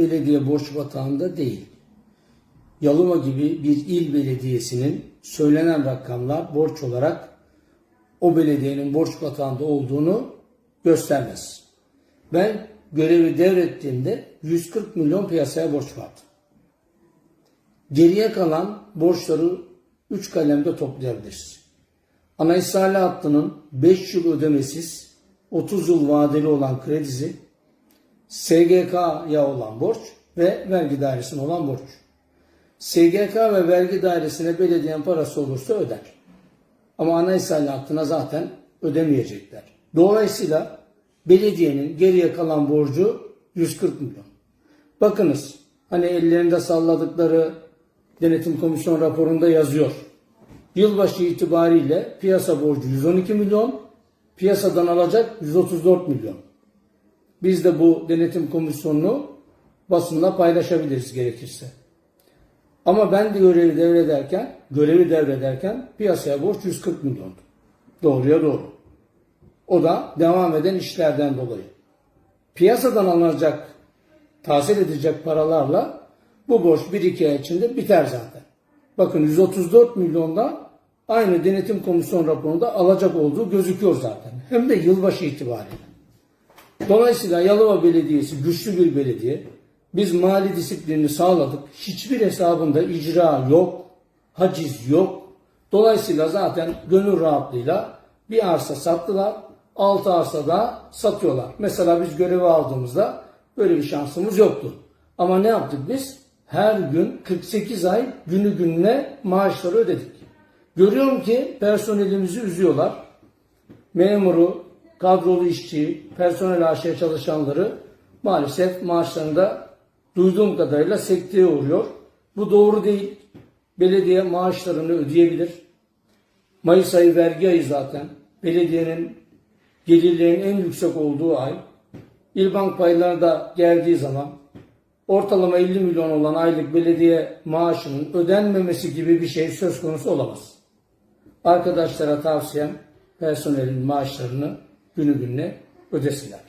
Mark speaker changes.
Speaker 1: belediye borç batağında değil. Yalova gibi bir il belediyesinin söylenen rakamlar borç olarak o belediyenin borç batağında olduğunu göstermez. Ben görevi devrettiğimde 140 milyon piyasaya borç vardı. Geriye kalan borçları 3 kalemde toplayabiliriz. Ana ishale hattının 5 yıl ödemesiz 30 yıl vadeli olan kredisi, SGK'ya olan borç ve vergi dairesine olan borç. SGK ve vergi dairesine belediyenin parası olursa öder. Ama ana ishale hattına zaten ödemeyecekler. Dolayısıyla belediyenin geriye kalan borcu 140 milyon. Bakınız hani ellerinde salladıkları denetim komisyon raporunda yazıyor. Yılbaşı itibariyle piyasa borcu 112 milyon, piyasadan alacak 134 milyon. Biz de bu denetim komisyonunu basınla paylaşabiliriz gerekirse. Ama ben de görevi devrederken, görevi devrederken piyasaya borç 140 milyondu. Doğruya doğru. O da devam eden işlerden dolayı. Piyasadan alınacak, tahsil edilecek paralarla bu borç 1-2 ay içinde biter zaten. Bakın 134 milyonda aynı denetim komisyon raporunda alacak olduğu gözüküyor zaten. Hem de yılbaşı itibariyle. Dolayısıyla Yalova Belediyesi güçlü bir belediye. Biz mali disiplinini sağladık. Hiçbir hesabında icra yok, haciz yok. Dolayısıyla zaten gönül rahatlığıyla bir arsa sattılar, altı arsa da satıyorlar. Mesela biz görevi aldığımızda böyle bir şansımız yoktu. Ama ne yaptık biz? Her gün 48 ay günü gününe maaşları ödedik. Görüyorum ki personelimizi üzüyorlar. Memuru, kadrolu işçi, personel AŞ çalışanları maalesef maaşlarında duyduğum kadarıyla sekteye uğruyor. Bu doğru değil. Belediye maaşlarını ödeyebilir. Mayıs ayı vergi ayı zaten. Belediyenin gelirlerinin en yüksek olduğu ay. İl bank payları da geldiği zaman ortalama 50 milyon olan aylık belediye maaşının ödenmemesi gibi bir şey söz konusu olamaz. Arkadaşlara tavsiyem personelin maaşlarını günü gününe ödesinler.